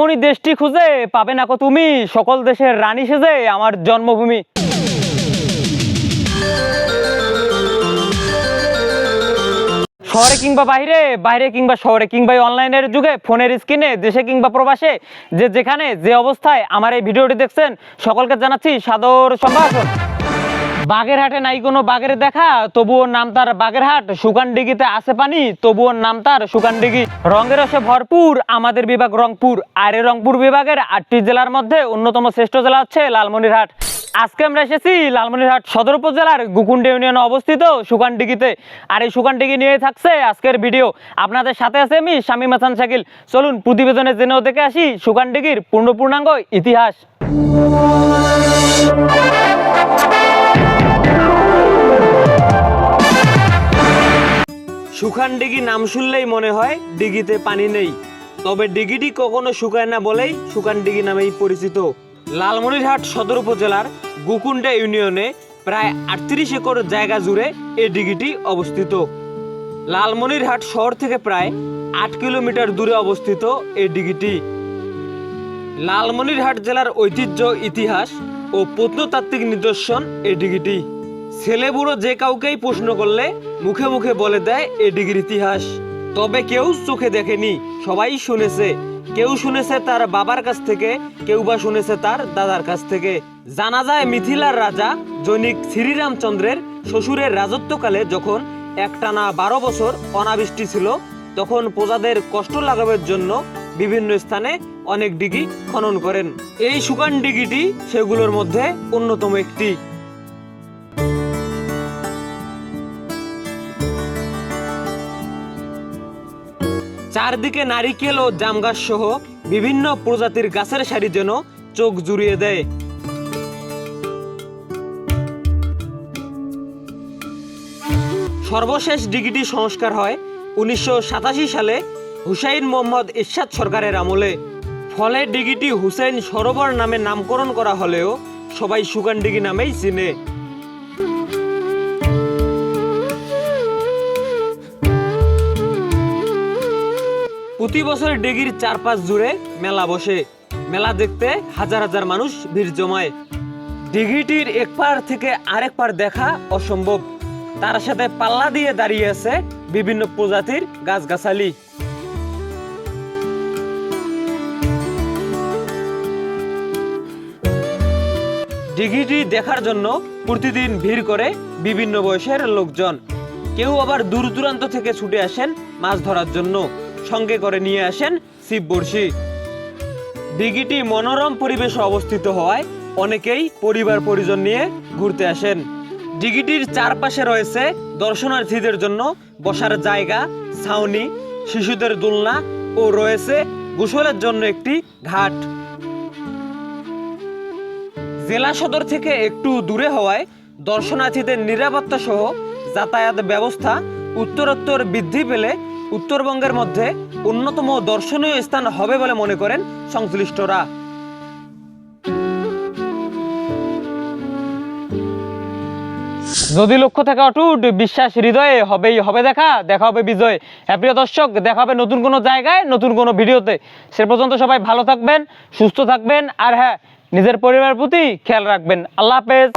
লালমণি দেশটি খুঁজে পাবে না তুমি। সকল দেশের রানী সেজে আমার জন্মভূমি। শহরে কিংবা বাইরে বাইরে কিংবা শহরে কিংবা অনলাইনের যুগে, ফোনের স্ক্রিনে, দেশে কিংবা প্রবাসে, যে যেখানে, যে অবস্থায় আমার এই ভিডিওটি দেখছেন, সকলকে জানাচ্ছি সাদর সম্ভাষণ। বাগেরহাটে নাই কোনো বাগের দেখা, তবুও নাম তার বাগেরহাট সুকানডিগিতে আছে পানি, তবুও নাম তার সুকানডিগি রঙের রসে ভরপুর, আমাদের বিভাগ রংপুর, আর রংপুর বিভাগের আটটি জেলার মধ্যে অন্যতম শ্রেষ্ঠ জেলা হচ্ছে লালমনিরহাট। আজকে আমরা এসেছি লালমনিরহাট সদর উপজেলার গুকুন্ডি ইউনিয়নে অবস্থিত সুকানডিগিতে আর এই সুকানডিগি নিয়ে থাকছে আজকের ভিডিও। আপনাদের সাথে আছে আমি শামীম হাসান শাকিল। চলুন প্রতিবেদনে জেনেও দেখে আসি সুকানডিগির পূর্ণ পূর্ণাঙ্গ ইতিহাস। সুখান ডিগি নাম শুনলেই মনে হয় ডিগিতে পানি নেই। তবে ডিগিটি কখনো শুকায় না বলেই সুখান ডিগি নামেই পরিচিত। লালমনিরহাট সদর উপজেলার গুকুন্ডা ইউনিয়নে প্রায় আটত্রিশ একর জায়গা জুড়ে এই ডিগিটি অবস্থিত। লালমনিরহাট শহর থেকে প্রায় আট কিলোমিটার দূরে অবস্থিত এই ডিগিটি। লালমনিরহাট জেলার ঐতিহ্য, ইতিহাস ও প্রত্নতাত্ত্বিক নিদর্শন এই ডিগিটি। ছেলে বুড়ো যে কাউকেই প্রশ্ন করলে মুখে মুখে বলে দেয়, এ ডিগির ইতিহাস। তবে কেউ চোখে দেখেনি, সবাই শুনেছে। কেউ শুনেছে তার বাবার কাছ থেকে, কেউ বা শুনেছে তার দাদার কাছ থেকে। জানা যায় মিথিলার রাজা জৈনিক শ্রীরামচন্দ্রের শ্বশুরের রাজত্বকালে যখন একটানা বারো বছর অনাবৃষ্টি ছিল, তখন প্রজাদের কষ্ট লাঘবের জন্য বিভিন্ন স্থানে অনেক ডিগি খনন করেন। এই শুকান ডিগিটি সেগুলোর মধ্যে অন্যতম একটি। চারদিকে নারিকেল ও জাম গাছ সহ বিভিন্ন প্রজাতির গাছের সারি যেন চোখ জুড়িয়ে দেয়। সর্বশেষ ডিগিটি সংস্কার হয় উনিশশো সাতাশি সালে হুসাইন মোহাম্মদ ইরশাদ সরকারের আমলে। ফলে ডিগিটি হুসাইন সরোবর নামে নামকরণ করা হলেও সবাই সুকান ডিগি নামেই চিনে। প্রতি বছর ডিগির চারপাশ জুড়ে মেলা বসে। মেলা দেখতে হাজার হাজার মানুষ ভিড় জমায়। ডিগিটির এক পার থেকে আরেক পার দেখা অসম্ভব। তার সাথে পাল্লা দিয়ে দাঁড়িয়ে আছে বিভিন্ন প্রজাতির গাছগাছালি। ডিঘিটি দেখার জন্য প্রতিদিন ভিড় করে বিভিন্ন বয়সের লোকজন। কেউ আবার দূর দূরান্ত থেকে ছুটে আসেন মাছ ধরার জন্য। সঙ্গে করে নিয়ে আসেন শিব বড়শি দিঘিটি মনোরম পরিবেশে অবস্থিত হওয়ায় অনেকেই পরিবার পরিজন নিয়ে ঘুরতে আসেন। দিঘিটির চারপাশে রয়েছে দর্শনার্থীদের জন্য বসার জায়গা, ছাউনি, শিশুদের দোলনা ও রয়েছে গোসলের জন্য একটি ঘাট। জেলা সদর থেকে একটু দূরে হওয়ায় দর্শনার্থীদের নিরাপত্তা সহ যাতায়াত ব্যবস্থা উত্তরোত্তর বৃদ্ধি পেলে উত্তরবঙ্গের মধ্যে অন্যতম দর্শনীয় স্থান হবে বলে মনে করেন সংশ্লিষ্টরা। যদি লক্ষ্য থাকে অটুট, বিশ্বাস হৃদয়ে হবেই হবে দেখা দেখা হবে বিজয়। হ্যাঁ প্রিয় দর্শক, দেখা হবে নতুন কোনো জায়গায়, নতুন কোনো ভিডিওতে। সে পর্যন্ত সবাই ভালো থাকবেন, সুস্থ থাকবেন, আর হ্যাঁ নিজের পরিবারের প্রতি খেয়াল রাখবেন। আল্লাহ হাফেজ।